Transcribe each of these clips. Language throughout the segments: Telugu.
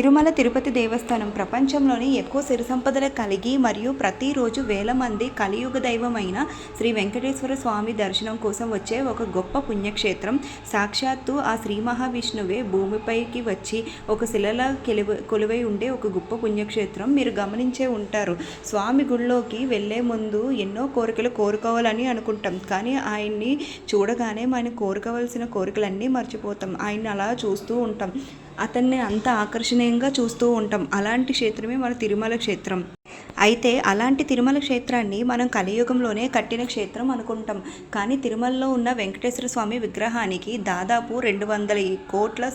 తిరుమల తిరుపతి దేవస్థానం ప్రపంచంలోని ఎక్కువ సిరి సంపదలు కలిగి మరియు ప్రతిరోజు వేల మంది కలియుగ దైవమైన శ్రీ వెంకటేశ్వర స్వామి దర్శనం కోసం వచ్చే ఒక గొప్ప పుణ్యక్షేత్రం. సాక్షాత్తు ఆ శ్రీ మహావిష్ణువే భూమిపైకి వచ్చి ఒక శిలల కెలువ కొలువై ఉండే ఒక గొప్ప పుణ్యక్షేత్రం. మీరు గమనించే ఉంటారు స్వామి గుళ్ళోకి వెళ్ళే ముందు ఎన్నో కోరికలు కోరుకోవాలని అనుకుంటాం. కానీ ఆయన్ని చూడగానే మనం కోరుకోవాల్సిన కోరికలన్నీ మర్చిపోతాం. ఆయన అలా చూస్తూ ఉంటాం. అతన్ని అంత ఆకర్షణీయంగా చూస్తూ ఉంటాం. అలాంటి క్షేత్రమే మన తిరుమల క్షేత్రం. అయితే అలాంటి తిరుమల క్షేత్రాన్ని మనం కలియుగంలోనే కట్టిన క్షేత్రం అనుకుంటాం. కానీ తిరుమలలో ఉన్న వెంకటేశ్వర స్వామి విగ్రహానికి దాదాపు రెండు వందల కోట్ల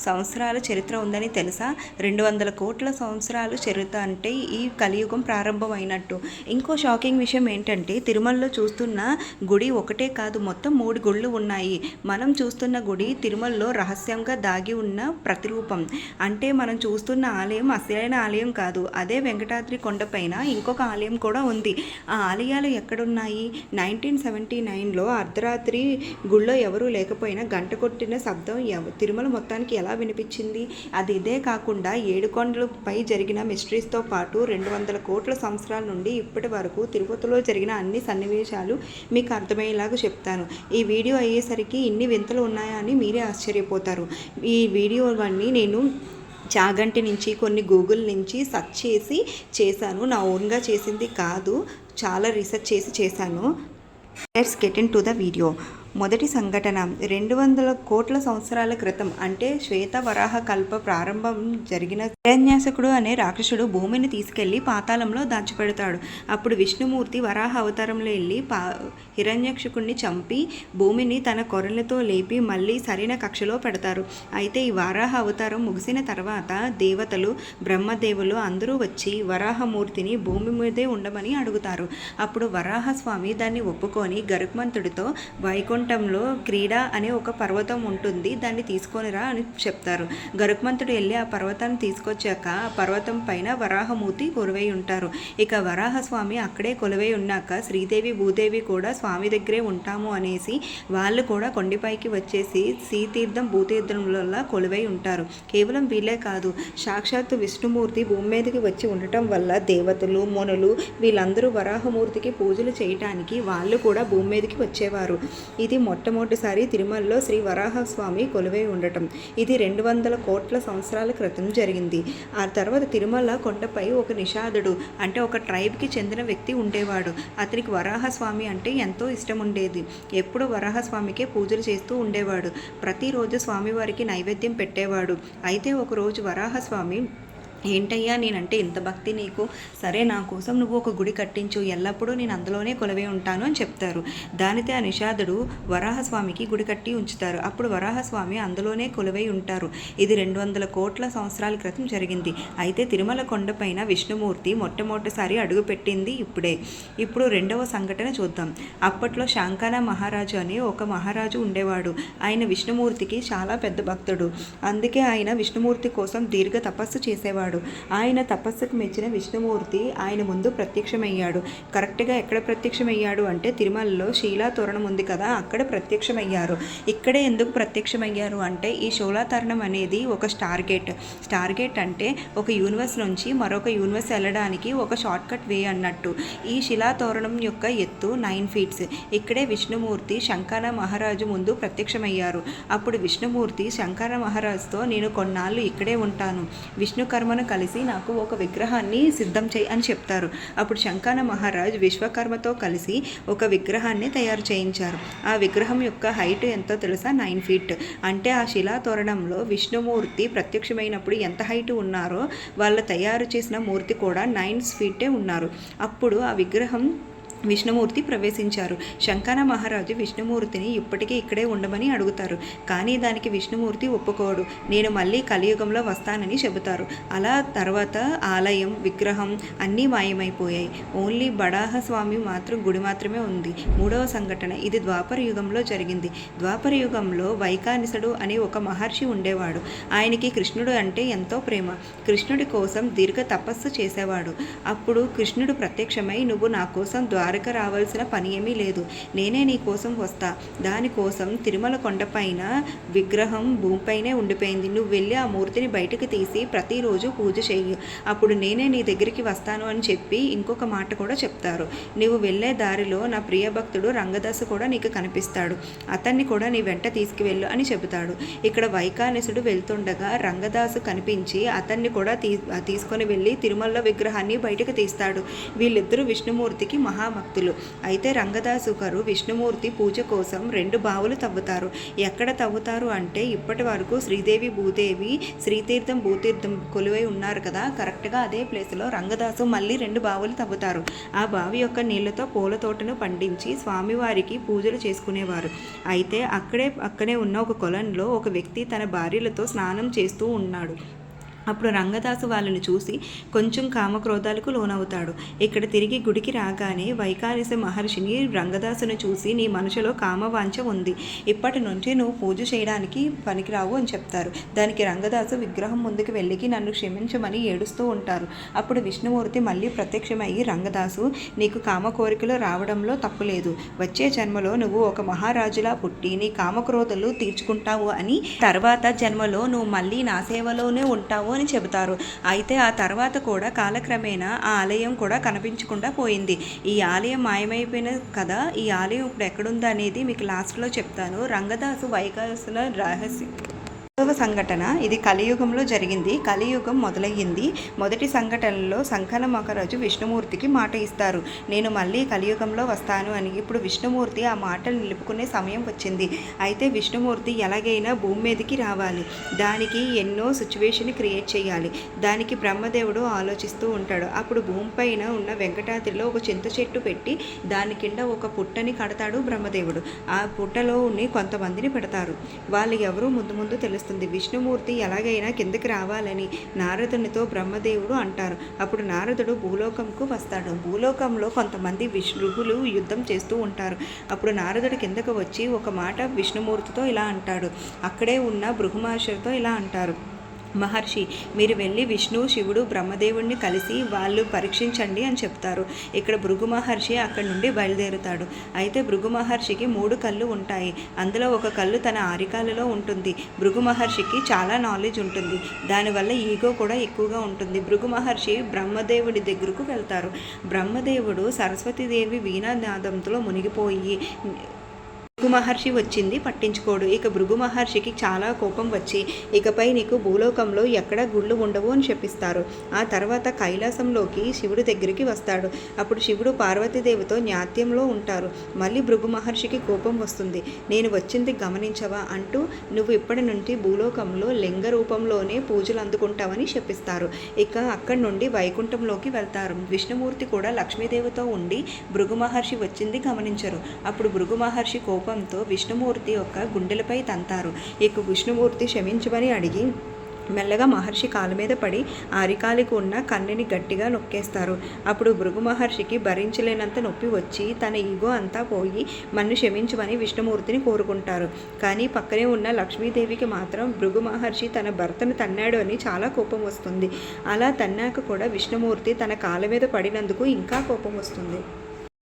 సంవత్సరాల చరిత్ర ఉందని తెలుసా? రెండు వందల కోట్ల సంవత్సరాలు చరిత్ర అంటే ఈ కలియుగం ప్రారంభమైనట్టు. ఇంకో షాకింగ్ విషయం ఏంటంటే తిరుమలలో చూస్తున్న గుడి ఒకటే కాదు మొత్తం మూడు గుళ్ళు ఉన్నాయి. మనం చూస్తున్న గుడి తిరుమలలో రహస్యంగా దాగి ఉన్న ప్రతిరూపం. అంటే మనం చూస్తున్న ఆలయం అసలైన ఆలయం కాదు. అదే వెంకటాద్రి కొండపైన ఇంకొక ఆలయం కూడా ఉంది. ఆ ఆలయాలు ఎక్కడున్నాయి? నైన్టీన్ సెవెంటీ నైన్లో అర్ధరాత్రి గుళ్ళో ఎవరూ లేకపోయినా గంట కొట్టిన శబ్దం తిరుమల మొత్తానికి ఎలా వినిపించింది? అది ఇదే కాకుండా ఏడుకొండలపై జరిగిన మిస్టరీస్తో పాటు రెండు వందల కోట్ల సంవత్సరాల నుండి ఇప్పటి వరకు తిరుపతిలో జరిగిన అన్ని సన్నివేశాలు మీకు అర్థమయ్యేలాగా చెప్తాను. ఈ వీడియో అయ్యేసరికి ఇన్ని వింతలు ఉన్నాయా అని మీరే ఆశ్చర్యపోతారు. ఈ వీడియోవన్నీ నేను చాగంటి నుంచి కొన్ని గూగుల్ నుంచి సెర్చ్ చేసి చేశాను. నా ఓన్గా చేసింది కాదు. చాలా రీసెర్చ్ చేసి చేశాను. Let's get into the video. మొదటి సంఘటన. రెండు వందల కోట్ల సంవత్సరాల క్రితం అంటే శ్వేత వరాహ కల్ప ప్రారంభం జరిగిన హిరణ్యాసకుడు అనే రాక్షసుడు భూమిని తీసుకెళ్ళి పాతాళంలో దాచిపెడతాడు. అప్పుడు విష్ణుమూర్తి వరాహ అవతారంలో వెళ్ళి పా హిరణ్యక్షకుడిని చంపి భూమిని తన కొరలతో లేపి మళ్ళీ సరైన కక్షలో పెడతారు. అయితే ఈ వరాహ అవతారం ముగిసిన తర్వాత దేవతలు బ్రహ్మదేవులు అందరూ వచ్చి వరాహమూర్తిని భూమి మీదే ఉండమని అడుగుతారు. అప్పుడు వరాహస్వామి దాన్ని ఒప్పుకొని గరుత్మంతుడితో వైకుంఠంలో క్రీడ అనే ఒక పర్వతం ఉంటుంది దాన్ని తీసుకొనిరా అని చెప్తారు. గరుక్మంతుడు వెళ్ళి ఆ పర్వతాన్ని తీసుకొచ్చాక ఆ పర్వతం పైన వరాహమూర్తి కొలువై ఉంటారు. ఇక వరాహస్వామి అక్కడే కొలువై ఉన్నాక శ్రీదేవి భూదేవి కూడా స్వామి దగ్గరే ఉంటాము అనేసి వాళ్ళు కూడా కొండపైకి వచ్చేసి శ్రీతీర్థం భూతీర్థంలో కొలువై ఉంటారు. కేవలం వీళ్ళే కాదు సాక్షాత్తు విష్ణుమూర్తి భూమి మీదకి వచ్చి ఉండటం వల్ల దేవతలు మునులు వీళ్ళందరూ వరాహమూర్తికి పూజలు చేయటానికి వాళ్ళు కూడా భూమి మీదకి వచ్చేవారు. ఇది మొట్టమొదటిసారి తిరుమలలో శ్రీ వరాహస్వామి కొలువై ఉండటం. ఇది రెండు వందల కోట్ల సంవత్సరాల క్రితం జరిగింది. ఆ తర్వాత తిరుమల కొండపై ఒక నిషాదుడు అంటే ఒక ట్రైబ్కి చెందిన వ్యక్తి ఉండేవాడు. అతనికి వరాహస్వామి అంటే ఎంతో ఇష్టం ఉండేది ఎప్పుడు వరాహస్వామికే పూజలు చేస్తూ ఉండేవాడు. ప్రతిరోజు స్వామివారికి నైవేద్యం పెట్టేవాడు. అయితే ఒకరోజు వరాహస్వామి ఏంటయ్యా నేనంటే ఇంత భక్తి నీకు? సరే నా కోసం నువ్వు ఒక గుడి కట్టించు. ఎల్లప్పుడూ నేను అందులోనే కొలవే ఉంటాను అని చెప్తారు. దానితో ఆ నిషాదుడు వరాహస్వామికి గుడి కట్టి ఉంచుతారు. అప్పుడు వరాహస్వామి అందులోనే కొలువై ఉంటారు. ఇది రెండు వందల కోట్ల సంవత్సరాల క్రితం జరిగింది. అయితే తిరుమల కొండపైన విష్ణుమూర్తి మొట్టమొదటిసారి అడుగుపెట్టింది ఇప్పుడే. ఇప్పుడు రెండవ సంఘటన చూద్దాం. అప్పట్లో శాంకాన మహారాజు అని ఒక మహారాజు ఉండేవాడు. ఆయన విష్ణుమూర్తికి చాలా పెద్ద భక్తుడు. అందుకే ఆయన విష్ణుమూర్తి కోసం దీర్ఘ తపస్సు చేసేవాడు. ఆయన తపస్సుకు మెచ్చిన విష్ణుమూర్తి ఆయన ముందు ప్రత్యక్షమయ్యాడు. కరెక్ట్గా ఎక్కడ ప్రత్యక్షమయ్యాడు అంటే తిరుమలలో శీలా తోరణం ఉంది కదా అక్కడ ప్రత్యక్షమయ్యారు. ఇక్కడే ఎందుకు ప్రత్యక్షమయ్యారు అంటే ఈ శూలాతరణం అనేది ఒక స్టార్ గేట్. స్టార్ గేట్ అంటే ఒక యూనివర్స్ నుంచి మరొక యూనివర్స్ వెళ్ళడానికి ఒక షార్ట్ కట్ వే అన్నట్టు. ఈ శిలా తోరణం యొక్క ఎత్తు నైన్ ఫీట్స్. ఇక్కడే విష్ణుమూర్తి శంకర మహారాజు ముందు ప్రత్యక్షమయ్యారు. అప్పుడు విష్ణుమూర్తి శంకర మహారాజుతో నేను కొన్నాళ్ళు ఇక్కడే ఉంటాను. విష్ణు కర్మను కలిసి నాకు ఒక విగ్రహాన్ని సిద్ధం చేయి అని చెప్తారు. అప్పుడు శంకాన మహారాజ్ విశ్వకర్మతో కలిసి ఒక విగ్రహాన్ని తయారు చేయించారు. ఆ విగ్రహం యొక్క హైట్ ఎంతో తెలుసా? Nine feet. అంటే ఆ శిలా తోరణంలో విష్ణుమూర్తి ప్రత్యక్షమైనప్పుడు ఎంత హైట్ ఉన్నారో వాళ్ళు తయారు చేసిన మూర్తి కూడా నైన్ ఫీటే ఉన్నారు. అప్పుడు ఆ విగ్రహం విష్ణుమూర్తి ప్రవేశించారు. శంకన మహారాజు విష్ణుమూర్తిని ఇప్పటికీ ఇక్కడే ఉండమని అడుగుతారు. కానీ దానికి విష్ణుమూర్తి ఒప్పుకోడు. నేను మళ్ళీ కలియుగంలో వస్తానని చెబుతారు. అలా తర్వాత ఆలయం విగ్రహం అన్నీ మాయమైపోయాయి. ఓన్లీ బడాహ స్వామి మాత్రం గుడి మాత్రమే ఉంది. మూడవ సంఘటన ఇది ద్వాపర యుగంలో జరిగింది. ద్వాపర యుగంలో వైకానిసుడు అనే ఒక మహర్షి ఉండేవాడు. ఆయనకి కృష్ణుడు అంటే ఎంతో ప్రేమ. కృష్ణుడి కోసం దీర్ఘ తపస్సు చేసేవాడు. అప్పుడు కృష్ణుడు ప్రత్యక్షమై నువ్వు నా కోసం ద్వార ద్వారక రావాల్సిన పని ఏమీ లేదు. నేనే నీ కోసం వస్తా. దానికోసం తిరుమల కొండపైన విగ్రహం భూమిపైనే ఉండిపోయింది. నువ్వు వెళ్ళి ఆ మూర్తిని బయటకు తీసి ప్రతిరోజు పూజ చెయ్యి. అప్పుడు నేనే నీ దగ్గరికి వస్తాను అని చెప్పి ఇంకొక మాట కూడా చెప్తారు. నువ్వు వెళ్ళే దారిలో నా ప్రియ భక్తుడు రంగదాసు కూడా నీకు కనిపిస్తాడు. అతన్ని కూడా నీ వెంట తీసుకువెళ్ళు అని చెబుతాడు. ఇక్కడ వైకానసుడు వెళ్తుండగా రంగదాసు కనిపించి అతన్ని కూడా తీ తీసుకొని వెళ్ళి తిరుమల విగ్రహాన్ని బయటకు తీస్తాడు. వీళ్ళిద్దరూ విష్ణుమూర్తికి మహా భక్తులు. అయితే రంగదాసు గారు విష్ణుమూర్తి పూజ కోసం రెండు బావులు తవ్వుతారు. ఎక్కడ తవ్వుతారు అంటే ఇప్పటి వరకు శ్రీదేవి భూదేవి శ్రీతీర్థం భూతీర్థం కొలువై ఉన్నారు కదా కరెక్ట్గా అదే ప్లేస్లో రంగదాసు మళ్ళీ రెండు బావులు తవ్వుతారు. ఆ బావి యొక్క నీళ్ళతో పూల తోటను పండించి స్వామివారికి పూజలు చేసుకునేవారు. అయితే అక్కడే అక్కడే ఉన్న ఒక కొలంలో ఒక వ్యక్తి తన భార్యలతో స్నానం చేస్తూ ఉన్నాడు. అప్పుడు రంగదాసు వాళ్ళని చూసి కొంచెం కామక్రోధాలకు లోనవుతాడు. ఇక్కడ తిరిగి గుడికి రాగానే వైకారిస మహర్షిని రంగదాసును చూసి నీ మనసులో కామవాంఛ ఉంది. ఇప్పటి నుంచి నువ్వు పూజ చేయడానికి పనికిరావు అని చెప్తారు. దానికి రంగదాసు విగ్రహం ముందుకు వెళ్ళికి నన్ను క్షమించమని ఏడుస్తూ ఉంటారు. అప్పుడు విష్ణుమూర్తి మళ్ళీ ప్రత్యక్షమయ్యి రంగదాసు నీకు కామ కోరికలు రావడంలో తప్పులేదు వచ్చే జన్మలో నువ్వు ఒక మహారాజులా పుట్టి నీ కామక్రోధలు తీర్చుకుంటావు అని తర్వాత జన్మలో నువ్వు మళ్ళీ నా సేవలోనే ఉంటావు అని చెబుతారు. అయితే ఆ తర్వాత కూడా కాలక్రమేణా ఆ ఆలయం కూడా కనిపించకుండా పోయింది. ఈ ఆలయం మాయమైపోయిన కదా ఈ ఆలయం ఇప్పుడు ఎక్కడుందనేది మీకు లాస్ట్లో చెప్తాను. రంగదాసు వైకాసుల రహస్యం. రెండవ సంఘటన. ఇది కలియుగంలో జరిగింది. కలియుగం మొదలయ్యింది. మొదటి సంఘటనలో సంకన మహారాజు విష్ణుమూర్తికి మాట ఇస్తారు. నేను మళ్ళీ కలియుగంలో వస్తాను అని. ఇప్పుడు విష్ణుమూర్తి ఆ మాటలు నిలుపుకునే సమయం వచ్చింది. అయితే విష్ణుమూర్తి ఎలాగైనా భూమి మీదకి రావాలి. దానికి ఎన్నో సిచ్యువేషన్ క్రియేట్ చేయాలి. దానికి బ్రహ్మదేవుడు ఆలోచిస్తూ ఉంటాడు. అప్పుడు భూమిపైన ఉన్న వెంకటాద్రిలో ఒక చింత చెట్టు పెట్టి దాని కింద ఒక పుట్టని కడతాడు బ్రహ్మదేవుడు. ఆ పుట్టలో ఉన్ని కొంతమందిని పెడతారు. వాళ్ళు ఎవరు ముందు ముందు తెలుస్తుంది విష్ణుమూర్తి ఎలాగైనా కిందకి రావాలని నారదునితో బ్రహ్మదేవుడు అంటారు. అప్పుడు నారదుడు భూలోకంకు వస్తాడు. భూలోకంలో కొంతమంది విష్ణువులు యుద్ధం చేస్తూ ఉంటారు. అప్పుడు నారదుడు కిందకు వచ్చి ఒక మాట విష్ణుమూర్తితో ఇలా అంటాడు. అక్కడే ఉన్న భృగుమహర్షితో ఇలా అంటారు. మహర్షి మీరు వెళ్ళి విష్ణువు శివుడు బ్రహ్మదేవుడిని కలిసి వాళ్ళు పరీక్షించండి అని చెప్తారు. ఇక్కడ భృగు మహర్షి అక్కడి నుండి బయలుదేరుతాడు. అయితే భృగు మహర్షికి మూడు కళ్ళు ఉంటాయి. అందులో ఒక కళ్ళు తన ఆరికాలలో ఉంటుంది. భృగు మహర్షికి చాలా నాలెడ్జ్ ఉంటుంది. దానివల్ల ఈగో కూడా ఎక్కువగా ఉంటుంది. భృగు మహర్షి బ్రహ్మదేవుడి దగ్గరకు వెళ్తారు. బ్రహ్మదేవుడు సరస్వతీదేవి వీణానాదంతో మునిగిపోయి భృగు మహర్షి వచ్చింది పట్టించుకోడు. ఇక భృగు మహర్షికి చాలా కోపం వచ్చి ఇకపై నీకు భూలోకంలో ఎక్కడ గుళ్ళు ఉండవు అని చెప్పిస్తారు. ఆ తర్వాత కైలాసంలోకి శివుడి దగ్గరికి వస్తాడు. అప్పుడు శివుడు పార్వతీదేవితో న్యాత్యంలో ఉంటారు. మళ్ళీ భృగు మహర్షికి కోపం వస్తుంది. నేను వచ్చింది గమనించవా అంటూ నువ్వు ఇప్పటి నుండి భూలోకంలో లింగ రూపంలోనే పూజలు అందుకుంటావని చెప్పిస్తారు. ఇక అక్కడి నుండి వైకుంఠంలోకి వెళ్తారు. విష్ణుమూర్తి కూడా లక్ష్మీదేవితో ఉండి భృగు మహర్షి వచ్చింది గమనించరు. అప్పుడు భృగు మహర్షి కోపం కోపంతో విష్ణుమూర్తి యొక్క గుండెలపై తంతారు. ఇక విష్ణుమూర్తి క్షమించమని అడిగి మెల్లగా మహర్షి కాలు మీద పడి ఆరికాలికి ఉన్న కన్నెని గట్టిగా నొక్కేస్తారు. అప్పుడు భృగు మహర్షికి భరించలేనంత నొప్పి వచ్చి తన ఈగో అంతా పోయి మన్ను క్షమించమని విష్ణుమూర్తిని కోరుకుంటారు. కానీ పక్కనే ఉన్న లక్ష్మీదేవికి మాత్రం భృగు మహర్షి తన భర్తను తన్నాడు అని చాలా కోపం వస్తుంది. అలా తన్నాక కూడా విష్ణుమూర్తి తన కాళ్ళ మీద పడినందుకు ఇంకా కోపం వస్తుంది.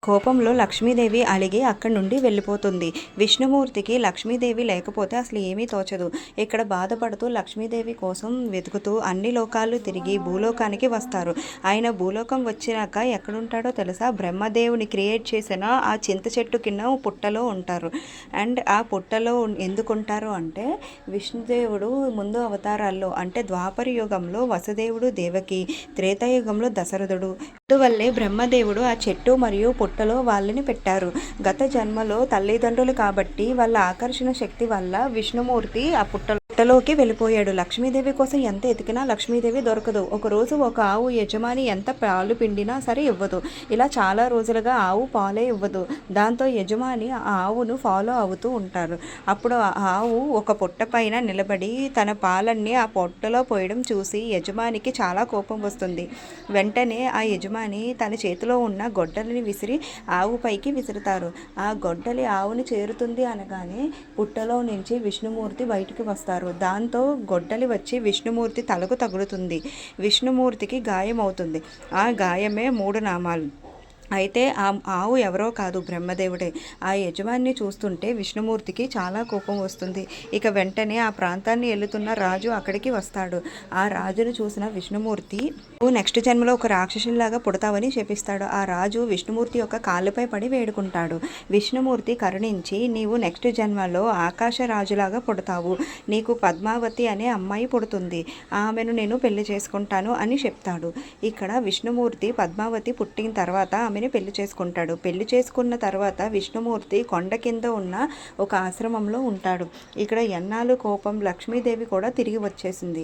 కోపంలో లక్ష్మీదేవి అలిగి అక్కడి నుండి వెళ్ళిపోతుంది. విష్ణుమూర్తికి లక్ష్మీదేవి లేకపోతే అసలు ఏమీ తోచదు. ఇక్కడ బాధపడుతూ లక్ష్మీదేవి కోసం వెతుకుతూ అన్ని లోకాలు తిరిగి భూలోకానికి వస్తారు. ఆయన భూలోకం వచ్చినాక ఎక్కడుంటాడో తెలుసా? బ్రహ్మదేవుని క్రియేట్ చేసిన ఆ చింత చెట్టు కింద పుట్టలో ఉంటారు. అండ్ ఆ పుట్టలో ఎందుకు ఉంటారు అంటే విష్ణుదేవుడు ముందు అవతారాల్లో అంటే ద్వాపర యుగంలో వసుదేవుడు దేవకి త్రేతాయుగంలో దశరథుడు. అందువల్లే బ్రహ్మదేవుడు ఆ చెట్టు మరియు పుట్టలో వాళ్ళని పెట్టారు. గత జన్మలో తల్లిదండ్రులు కాబట్టి వాళ్ళ ఆకర్షణ శక్తి వల్ల విష్ణుమూర్తి ఆ పుట్టలో పుట్టలోకి వెళ్ళిపోయాడు. లక్ష్మీదేవి కోసం ఎంత ఎతికినా లక్ష్మీదేవి దొరకదు. ఒకరోజు ఒక ఆవు యజమాని ఎంత పాలు పిండినా సరే ఇవ్వదు. ఇలా చాలా రోజులుగా ఆవు పాలే ఇవ్వదు. దాంతో యజమాని ఆ ఆవును ఫాలో అవుతూ ఉంటారు అప్పుడు ఆ ఆవు ఒక పుట్ట పైన నిలబడి తన పాలన్నీ ఆ పొట్టలో పోయడం చూసి యజమానికి చాలా కోపం వస్తుంది. వెంటనే ఆ యజమాని తన చేతిలో ఉన్న గొడ్డలిని విసిరి ఆవు పైకి విసురుతారు. ఆ గొడ్డలి ఆవుని చేరుతుంది అనగానే పుట్టలో నుంచి విష్ణుమూర్తి బయటికి వస్తారు. దాంతో గొడ్డలి వచ్చి విష్ణుమూర్తి తలకు తగులుతుంది. విష్ణుమూర్తికి గాయం అవుతుంది ఆ గాయమే మూడు నామాలు అయితే ఆ ఆవు ఎవరో కాదు బ్రహ్మదేవుడే. ఆ యజమాన్ని చూస్తుంటే విష్ణుమూర్తికి చాలా కోపం వస్తుంది. ఇక వెంటనే ఆ ప్రాంతాన్ని వెళుతున్న రాజు అక్కడికి వస్తాడు. ఆ రాజును చూసిన విష్ణుమూర్తి నెక్స్ట్ జన్మలో ఒక రాక్షసునిలాగా పుడతావని చెప్పిస్తాడు. ఆ రాజు విష్ణుమూర్తి యొక్క కాళ్ళపై పడి వేడుకుంటాడు. విష్ణుమూర్తి కరుణించి నీవు నెక్స్ట్ జన్మలో ఆకాశ రాజులాగా పుడతావు. నీకు పద్మావతి అనే అమ్మాయి పుడుతుంది. ఆమెను నేను పెళ్ళి చేసుకుంటాను అని చెప్తాడు. ఇక్కడ విష్ణుమూర్తి పద్మావతి పుట్టిన తర్వాత ఆమె ఆమెను పెళ్ళి చేసుకుంటాడు. పెళ్ళి చేసుకున్న తర్వాత విష్ణుమూర్తి కొండ కింద ఉన్న ఒక ఆశ్రమంలో ఉంటాడు. ఇక్కడ ఎన్నాళ్ళు కోపం లక్ష్మీదేవి కూడా తిరిగి వచ్చేసింది.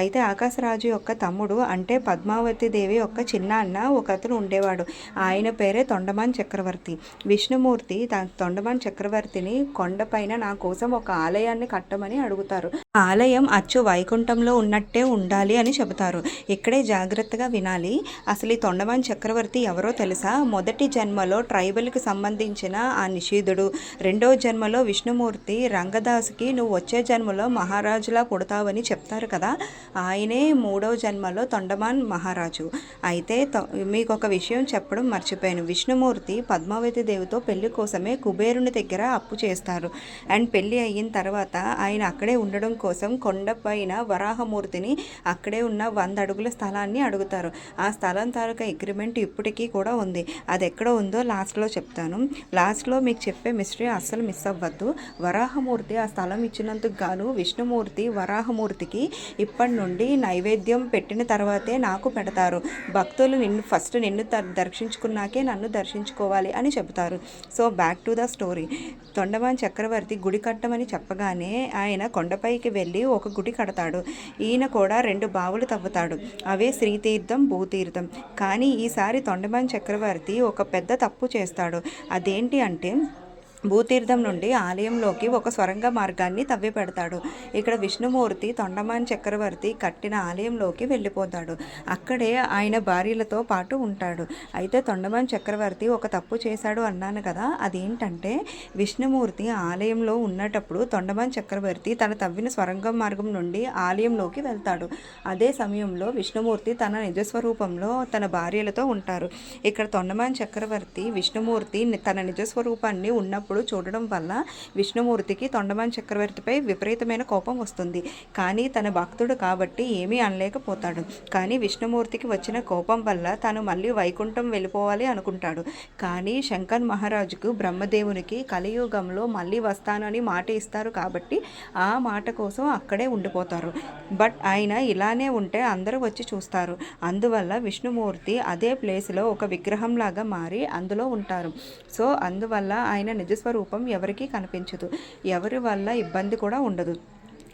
అయితే ఆకాశరాజు యొక్క తమ్ముడు అంటే పద్మావతి దేవి యొక్క చిన్న అన్న ఒక అతను ఉండేవాడు. ఆయన పేరే తొండమాన్ చక్రవర్తి. విష్ణుమూర్తి తన తొండమాన్ చక్రవర్తిని కొండపైన నా కోసం ఒక ఆలయాన్ని కట్టమని అడుగుతారు. ఆలయం అచ్చు వైకుంఠంలో ఉన్నట్టే ఉండాలి అని చెబుతారు. ఇక్కడే జాగ్రత్తగా వినాలి. అసలు ఈ తొండమాన్ చక్రవర్తి ఎవరో తెలుసు. మొదటి జన్మలో ట్రైబల్కి సంబంధించిన ఆ నిషీధుడు. రెండో జన్మలో విష్ణుమూర్తి రంగదాసుకి నువ్వు వచ్చే జన్మలో మహారాజులా పుడతావని చెప్తారు కదా? ఆయనే మూడో జన్మలో తొండమాన్ మహారాజు. అయితే తొ- మీకు ఒక విషయం చెప్పడం మర్చిపోయాను. విష్ణుమూర్తి పద్మావతి దేవితో పెళ్ళి కోసమే కుబేరుని దగ్గర అప్పు చేస్తారు. అండ్ పెళ్ళి అయిన తర్వాత ఆయన అక్కడే ఉండడం కోసం కొండపైన వరాహమూర్తిని అక్కడే ఉన్న వంద అడుగుల స్థలాన్ని అడుగుతారు. ఆ స్థలం తాలూకా అగ్రిమెంట్ ఇప్పటికీ కూడా ఉంది. అది ఎక్కడ ఉందో లాస్ట్లో చెప్తాను. లాస్ట్లో మీకు చెప్పే మిస్టరీ అస్సలు మిస్ అవ్వద్దు. వరాహమూర్తి ఆ స్థలం ఇచ్చినందుకు గాను విష్ణుమూర్తి వరాహమూర్తికి ఇప్పటి నుండి నైవేద్యం పెట్టిన తర్వాతే నాకు పెడతారు. భక్తులు నిన్ను ఫస్ట్ నిన్ను దర్శించుకున్నాకే నన్ను దర్శించుకోవాలి అని చెబుతారు. So back to the story. Tondaman చక్రవర్తి గుడి కట్టమని చెప్పగానే ఆయన కొండపైకి వెళ్ళి ఒక గుడి కడతాడు. ఈయన కూడా రెండు బావులు తవ్వుతాడు. అవే శ్రీతీర్థం భూతీర్థం. కానీ ఈసారి తొండమాన్ చక్రవర్తి ఒక పెద్ద తప్పు చేస్తాడు. అదేంటి అంటే భూతీర్థం నుండి ఆలయంలోకి ఒక సొరంగ మార్గాన్ని తవ్వి పెడతాడు ఇక్కడ విష్ణుమూర్తి తొండమాన్ చక్రవర్తి కట్టిన ఆలయంలోకి వెళ్ళిపోతాడు. అక్కడే ఆయన భార్యలతో పాటు ఉంటాడు. అయితే తొండమాన్ చక్రవర్తి ఒక తప్పు చేశాడు అన్నాను కదా అదేంటంటే విష్ణుమూర్తి ఆలయంలో ఉన్నటప్పుడు తొండమాన్ చక్రవర్తి తన తవ్విన స్వరంగం మార్గం నుండి ఆలయంలోకి వెళ్తాడు. అదే సమయంలో విష్ణుమూర్తి తన నిజస్వరూపంలో తన భార్యలతో ఉంటారు. ఇక్కడ తొండమాన్ చక్రవర్తి విష్ణుమూర్తి తన నిజస్వరూపాన్ని ఉన్నప్పుడు చూడడం వల్ల విష్ణుమూర్తికి తొండమాన్ చక్రవర్తిపై విపరీతమైన కోపం వస్తుంది. కానీ తన భక్తుడు కాబట్టి ఏమీ అనలేకపోతాడు. కానీ విష్ణుమూర్తికి వచ్చిన కోపం వల్ల తను మళ్ళీ వైకుంఠం వెళ్ళిపోవాలి అనుకుంటాడు. కానీ శంకర్ మహారాజుకు బ్రహ్మదేవునికి కలియుగంలో మళ్ళీ వస్తానని మాట ఇస్తారు కాబట్టి ఆ మాట కోసం అక్కడే ఉండిపోతారు. బట్ ఆయన ఇలానే ఉంటే అందరూ వచ్చి చూస్తారు. అందువల్ల విష్ణుమూర్తి అదే ప్లేస్లో ఒక విగ్రహంలాగా మారి అందులో ఉంటారు. సో అందువల్ల ఆయన నిజ నిజస్వరూపం ఎవరికీ కనిపించదు. ఎవరి వల్ల ఇబ్బంది కూడా ఉండదు.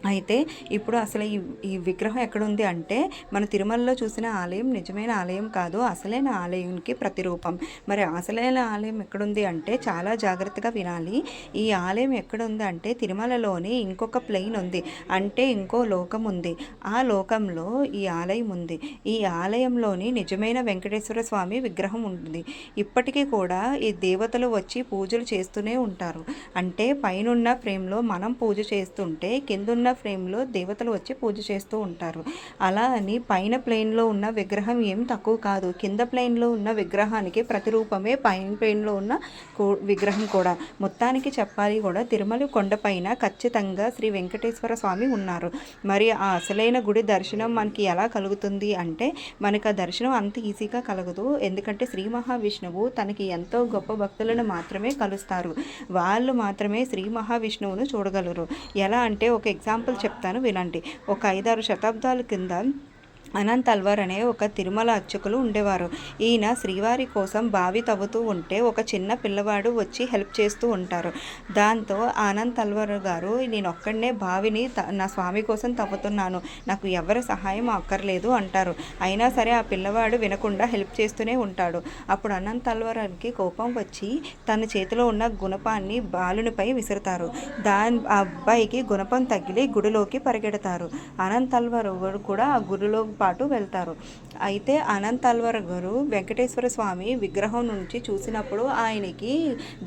అయితే ఇప్పుడు అసలు ఈ ఈ విగ్రహం ఎక్కడుంది అంటే మన తిరుమలలో చూసిన ఆలయం నిజమైన ఆలయం కాదు అసలైన ఆలయానికి ప్రతిరూపం. మరి అసలైన ఆలయం ఎక్కడుంది అంటే చాలా జాగ్రత్తగా వినాలి. ఈ ఆలయం ఎక్కడుంది అంటే తిరుమలలోని ఇంకొక ప్లెయిన్ ఉంది అంటే ఇంకో లోకం ఉంది. ఆ లోకంలో ఈ ఆలయం ఉంది. ఈ ఆలయంలోని నిజమైన వెంకటేశ్వర స్వామి విగ్రహం ఉంటుంది ఇప్పటికీ కూడా ఈ దేవతలు వచ్చి పూజలు చేస్తూనే ఉంటారు. అంటే పైనున్న ఫ్రేమ్లో మనం పూజ చేస్తుంటే కిందున్న ఫ్రేమ్లో దేవతలు వచ్చి పూజ చేస్తూ ఉంటారు. అలా అని పైన ప్లేన్లో ఉన్న విగ్రహం ఏం తక్కువ కాదు. కింద ప్లేన్లో ఉన్న విగ్రహానికి ప్రతిరూపమే పైన ప్లేన్లో ఉన్న విగ్రహం కూడా. మొత్తానికి చెప్పాలి కూడా తిరుమల కొండపైన ఖచ్చితంగా శ్రీ వెంకటేశ్వర స్వామి ఉన్నారు. మరి ఆ అసలైన గుడి దర్శనం మనకి ఎలా కలుగుతుంది అంటే మనకు ఆ దర్శనం అంత ఈజీగా కలగదు. ఎందుకంటే శ్రీ మహావిష్ణువు తనకి ఎంతో గొప్ప భక్తులను మాత్రమే కలుస్తారు. వాళ్ళు మాత్రమే శ్రీ మహావిష్ణువును చూడగలరు. ఎలా అంటే ఒక ఎగ్జాంపుల్ చెప్తాను వినండి. ఒక ఐదారు శతాబ్దాల కింద అనంత్ అల్వార్ అనే ఒక తిరుమల అర్చకులు ఉండేవారు. ఈయన శ్రీవారి కోసం బావి తవ్వుతూ ఉంటే ఒక చిన్న పిల్లవాడు వచ్చి హెల్ప్ చేస్తూ ఉంటారు. దాంతో ఆనంద్ అల్వార్ గారు నేను ఒక్కడనే బావిని త- నా స్వామి కోసం తవ్వుతున్నాను. నాకు ఎవరి సహాయం అక్కర్లేదు అంటారు. అయినా సరే ఆ పిల్లవాడు వినకుండా హెల్ప్ చేస్తూనే ఉంటాడు. అప్పుడు అనంత్ అల్వార్కి కోపం వచ్చి తన చేతిలో ఉన్న గుణపాన్ని బాలునిపై విసురుతారు. దాని ఆ అబ్బాయికి గుణపం తగిలి గుడిలోకి పరిగెడతారు. అనంత్ అల్వార్ కూడా ఆ గుడిలో పాటు వెళ్తారు. అయితే అనంత్ అల్వర్ గారు వెంకటేశ్వర స్వామి విగ్రహం నుంచి చూసినప్పుడు ఆయనకి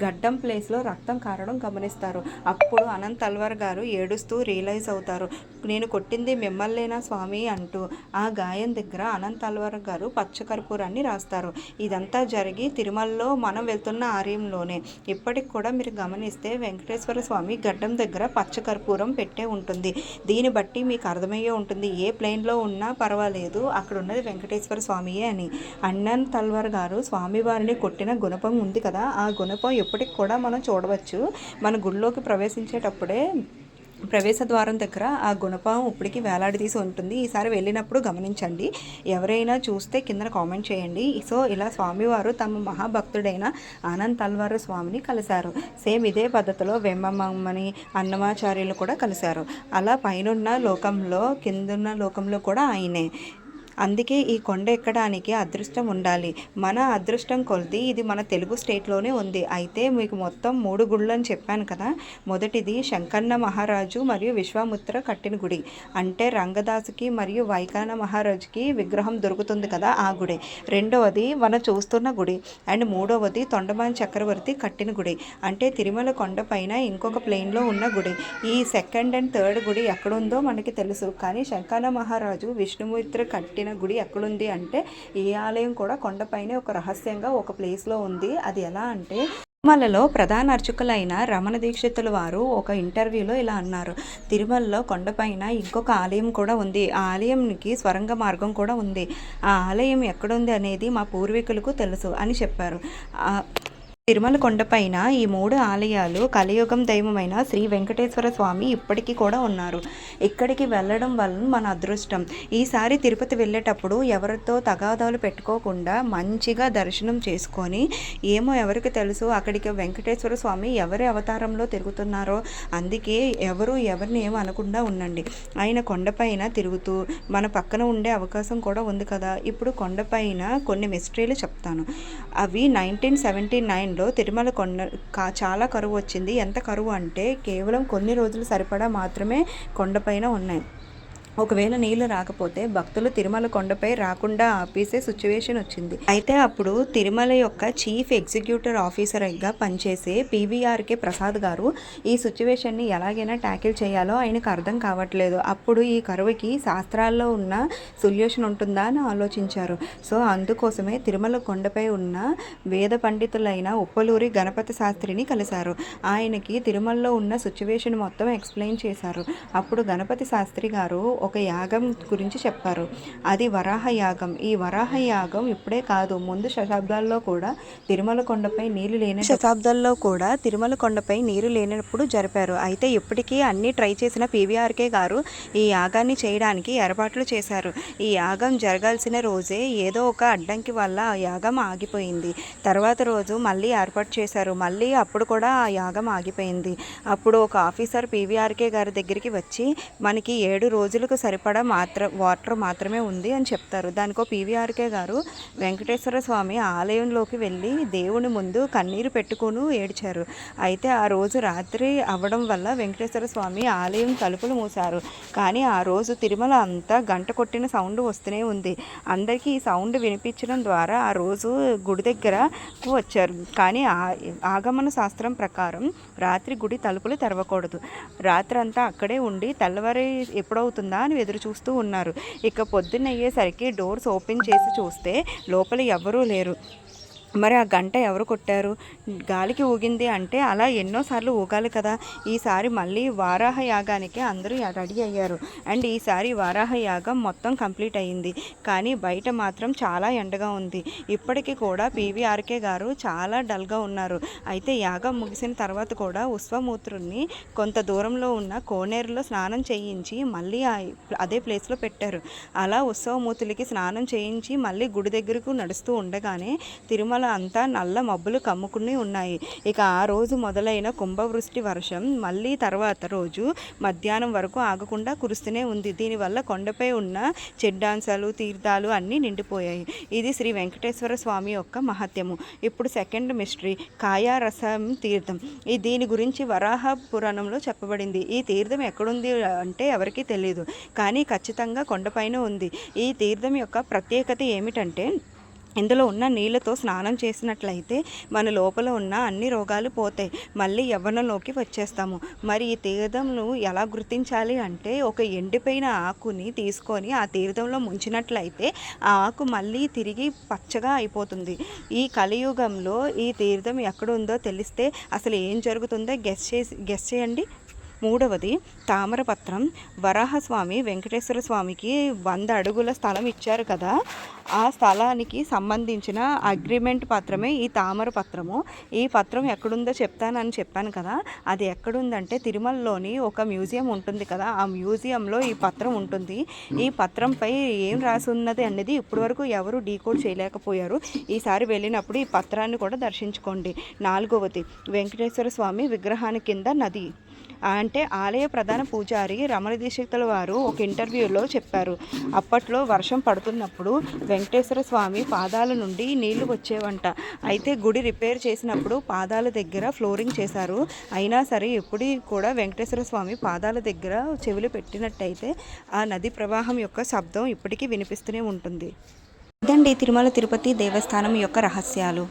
గడ్డం ప్లేస్లో రక్తం కారడం గమనిస్తారు. అప్పుడు అనంత్ అల్వర్ గారు ఏడుస్తూ రియలైజ్ అవుతారు. నేను కొట్టింది మిమ్మల్నేనా స్వామి? అంటూ ఆ గాయం దగ్గర అనంత్ అల్వర్ గారు పచ్చకర్పూరాన్ని రాస్తారు. ఇదంతా జరిగి తిరుమలలో మనం వెళ్తున్న ఆలయంలోనే. ఇప్పటికి కూడా మీరు గమనిస్తే వెంకటేశ్వర స్వామి గడ్డం దగ్గర పచ్చకర్పూరం పెట్టే ఉంటుంది. దీన్ని బట్టి మీకు అర్థమయ్యే ఉంటుంది. ఏ ప్లేన్లో ఉన్నా పర్వాలేదు. అక్కడ ఉన్నది వెంకటేశ్వర స్వామియే అని. అన్నన్ తల్వార్ గారు స్వామివారిని కొట్టిన గుణపం ఉంది కదా. ఆ గుణపం ఎప్పటికి కూడా మనం చూడవచ్చు. మన గుడిలోకి ప్రవేశించేటప్పుడే ప్రవేశ ద్వారం దగ్గర ఆ గుణపాము ఇప్పటికి వేలాడదీసి ఉంటుంది. ఈసారి వెళ్ళినప్పుడు గమనించండి. ఎవరైనా చూస్తే కింద కామెంట్ చేయండి. సో ఇలా స్వామివారు తమ మహాభక్తుడైన ఆనంద్ తల్వారు స్వామిని కలిశారు. సేమ్ ఇదే పద్ధతిలో వెమ్మమ్మని అన్నమాచార్యులు కూడా కలిశారు. అలా పైనున్న లోకంలో కిందున్న లోకంలో కూడా ఆయనే. అందుకే ఈ కొండ ఎక్కడానికి అదృష్టం ఉండాలి. మన అదృష్టం కొలిది ఇది మన తెలుగు స్టేట్లోనే ఉంది. అయితే మీకు మొత్తం మూడు గుళ్ళు అని చెప్పాను కదా. మొదటిది శంకన్న మహారాజు మరియు విశ్వామిత్ర కట్టిన గుడి. అంటే రంగదాసుకి మరియు వైకాన మహారాజుకి విగ్రహం దొరుకుతుంది కదా ఆ గుడి. రెండవది మనం చూస్తున్న గుడి. అండ్ మూడవది తొండమాన్ చక్రవర్తి కట్టిన గుడి. అంటే తిరుమల కొండపైన ఇంకొక ప్లేన్లో ఉన్న గుడి. ఈ సెకండ్ అండ్ థర్డ్ గుడి ఎక్కడుందో మనకి తెలుసు. కానీ శంకన్న మహారాజు విష్ణుమిత్ర కట్టిన గుడి ఎక్కడుంది అంటే ఈ ఆలయం కూడా కొండపైనే ఒక రహస్యంగా ఒక ప్లేస్లో ఉంది. అది ఎలా అంటే తిరుమలలో ప్రధాన అర్చకులైన రమణ దీక్షితుల వారు ఒక ఇంటర్వ్యూలో ఇలా అన్నారు. తిరుమలలో కొండపైన ఇంకొక ఆలయం కూడా ఉంది. ఆ ఆలయంకి స్వరంగ మార్గం కూడా ఉంది. ఆ ఆలయం ఎక్కడుంది అనేది మా పూర్వీకులకు తెలుసు అని చెప్పారు. తిరుమల కొండపైన ఈ మూడు ఆలయాలు కలియుగం దైవమైన శ్రీ వెంకటేశ్వర స్వామి ఇప్పటికీ కూడా ఉన్నారు. ఇక్కడికి వెళ్ళడం వలన మన అదృష్టం. ఈసారి తిరుపతి వెళ్ళేటప్పుడు ఎవరితో తగాదాలు పెట్టుకోకుండా మంచిగా దర్శనం చేసుకొని ఏమో ఎవరికి తెలుసు అక్కడికి వెంకటేశ్వర స్వామి ఎవరి అవతారంలో తిరుగుతున్నారో అందుకే ఎవరు ఎవరిని ఏమో అనకుండా ఉండండి. ఆయన కొండపైన తిరుగుతూ మన పక్కన ఉండే అవకాశం కూడా ఉంది కదా. ఇప్పుడు కొండపైన కొన్ని మిస్టరీలు చెప్తాను. అవి నైన్టీన్ సెవెంటీ నైన్లో తిరుమల కొండ కా చాలా కరువు వచ్చింది. ఎంత కరువు అంటే కేవలం కొన్ని రోజులు సరిపడా మాత్రమే కొండపై పైన ఉన్నాయి. ఒకవేళ నీళ్ళు రాకపోతే భక్తులు తిరుమల కొండపై రాకుండా ఆపేసే సిచ్యువేషన్ వచ్చింది. అయితే అప్పుడు తిరుమల యొక్క చీఫ్ ఎగ్జిక్యూటివ్ ఆఫీసర్గా పనిచేసే పీవీఆర్కే ప్రసాద్ గారు ఈ సిచ్యువేషన్ని ఎలాగైనా ట్యాకిల్ చేయాలో ఆయనకు అర్థం కావట్లేదు. అప్పుడు ఈ కరువుకి శాస్త్రాల్లో ఉన్న సొల్యూషన్ ఉంటుందా అని ఆలోచించారు. సో అందుకోసమే తిరుమల కొండపై ఉన్న వేద పండితులైన ఉప్పలూరి గణపతి శాస్త్రిని కలిశారు. ఆయనకి తిరుమలలో ఉన్న సిచ్యువేషన్ మొత్తం ఎక్స్ప్లెయిన్ చేశారు. అప్పుడు గణపతి శాస్త్రి గారు ఒక యాగం గురించి చెప్పారు. అది వరాహ యాగం. ఈ వరాహ యాగం ఇప్పుడే కాదు ముందు శతాబ్దాల్లో కూడా తిరుమల కొండపై నీరు లేని శతాబ్దాల్లో కూడా తిరుమల కొండపై నీరు లేనప్పుడు జరిపారు. అయితే ఇప్పటికీ అన్ని ట్రై చేసిన పీవీఆర్కే గారు ఈ యాగాన్ని చేయడానికి ఏర్పాట్లు చేశారు. ఈ యాగం జరగాల్సిన రోజే ఏదో ఒక అడ్డంకి వల్ల ఆ యాగం ఆగిపోయింది. తర్వాత రోజు మళ్ళీ ఏర్పాటు చేశారు. మళ్ళీ అప్పుడు కూడా ఆ యాగం ఆగిపోయింది. అప్పుడు ఒక ఆఫీసర్ పీవీఆర్కే గారి దగ్గరికి వచ్చి మనకి ఏడు రోజులకు సరిపడా మాత్ర వాటర్ మాత్రమే ఉంది అని చెప్తారు. దానికో పీవీఆర్కే గారు వెంకటేశ్వర స్వామి ఆలయంలోకి వెళ్ళి దేవుని ముందు కన్నీరు పెట్టుకుని ఏడ్చారు. అయితే ఆ రోజు రాత్రి అవ్వడం వల్ల వెంకటేశ్వర స్వామి ఆలయం తలుపులు మూశారు. కానీ ఆ రోజు తిరుమల అంతా గంట కొట్టిన సౌండ్ వస్తూనే ఉంది. అందరికీ ఈ సౌండ్ వినిపించడం ద్వారా ఆ రోజు గుడి దగ్గర వచ్చారు. కానీ ఆ- ఆగమన శాస్త్రం ప్రకారం రాత్రి గుడి తలుపులు తెరవకూడదు. రాత్రి అంతా అక్కడే ఉండి తెల్లవారి ఎప్పుడవుతుందా? అని ఎదురు చూస్తూ ఉన్నారు. ఇక పొద్దున్న అయ్యేసరికి డోర్స్ ఓపెన్ చేసి చూస్తే లోపల ఎవరూ లేరు. మరి ఆ గంట ఎవరు కొట్టారు? గాలికి ఊగింది అంటే అలా ఎన్నోసార్లు ఊగాలి కదా. ఈసారి మళ్ళీ వారాహ యాగానికి అందరూ రెడీ అయ్యారు. అండ్ ఈసారి వారాహ యాగం మొత్తం కంప్లీట్ అయ్యింది. కానీ బయట మాత్రం చాలా ఎండగా ఉంది. ఇప్పటికీ కూడా పీవీఆర్కే గారు చాలా డల్గా ఉన్నారు. అయితే యాగం ముగిసిన తర్వాత కూడా ఉస్వమూత్రుని కొంత దూరంలో ఉన్న కోనేరులో స్నానం చేయించి మళ్ళీ అదే ప్లేస్లో పెట్టారు. అలా ఉత్సవమూర్తులకి స్నానం చేయించి మళ్ళీ గుడి దగ్గరకు నడుస్తూ ఉండగానే తిరుమల తిరుమల అంతా నల్ల మబ్బులు కమ్ముకుని ఉన్నాయి. ఇక ఆ రోజు మొదలైన కుంభవృష్టి వర్షం మళ్ళీ తర్వాత రోజు మధ్యాహ్నం వరకు ఆగకుండా కురుస్తూనే ఉంది. దీనివల్ల కొండపై ఉన్న చెడ్డాంశాలు తీర్థాలు అన్నీ నిండిపోయాయి. ఇది శ్రీ వెంకటేశ్వర స్వామి యొక్క మహత్యము. ఇప్పుడు సెకండ్ మిస్టరీ కాయారసం తీర్థం. ఈ దీని గురించి వరాహ పురాణంలో చెప్పబడింది. ఈ తీర్థం ఎక్కడుంది అంటే ఎవరికీ తెలియదు కానీ ఖచ్చితంగా కొండపైన ఉంది. ఈ తీర్థం యొక్క ప్రత్యేకత ఏమిటంటే ఇందులో ఉన్న నీళ్ళతో స్నానం చేసినట్లయితే మన లోపల ఉన్న అన్ని రోగాలు పోతాయి. మళ్ళీ యవ్వనంలోకి వచ్చేస్తాము. మరి ఈ తీర్థంను ఎలా గుర్తించాలి అంటే ఒక ఎండిపోయిన ఆకుని తీసుకొని ఆ తీర్థంలో ముంచినట్లయితే ఆ ఆకు మళ్ళీ తిరిగి పచ్చగా అయిపోతుంది. ఈ కలియుగంలో ఈ తీర్థం ఎక్కడ ఉందో తెలిస్తే అసలు ఏం జరుగుతుందో గెస్ చేసి గెస్ చేయండి. మూడవది తామరపత్రం. వరాహస్వామి వెంకటేశ్వర స్వామికి వంద అడుగుల స్థలం ఇచ్చారు కదా. ఆ స్థలానికి సంబంధించిన అగ్రిమెంట్ పత్రమే ఈ తామర పత్రము ఈ పత్రం ఎక్కడుందో చెప్తానని చెప్పాను కదా. అది ఎక్కడుందంటే తిరుమలలోని ఒక మ్యూజియం ఉంటుంది కదా. ఆ మ్యూజియంలో ఈ పత్రం ఉంటుంది. ఈ పత్రంపై ఏం రాసి ఉన్నది అనేది ఇప్పటివరకు ఎవరు డీకోడ్ చేయలేకపోయారు. ఈసారి వెళ్ళినప్పుడు ఈ పత్రాన్ని కూడా దర్శించుకోండి. నాలుగవది వెంకటేశ్వర స్వామి విగ్రహాన్ని కింద నది. అంటే ఆలయ ప్రధాన పూజారి రమణ దీక్షితుల వారు ఒక ఇంటర్వ్యూలో చెప్పారు. అప్పట్లో వర్షం పడుతున్నప్పుడు వెంకటేశ్వర స్వామి పాదాల నుండి నీళ్ళు వచ్చేవంట. అయితే గుడి రిపేర్ చేసినప్పుడు పాదాల దగ్గర ఫ్లోరింగ్ చేశారు. అయినా సరే ఎప్పుడు కూడా వెంకటేశ్వర స్వామి పాదాల దగ్గర చెవులు పెట్టినట్టయితే ఆ నది ప్రవాహం యొక్క శబ్దం ఇప్పటికీ వినిపిస్తూనే ఉంటుంది. ఇదండి తిరుమల తిరుపతి దేవస్థానం యొక్క రహస్యాలు.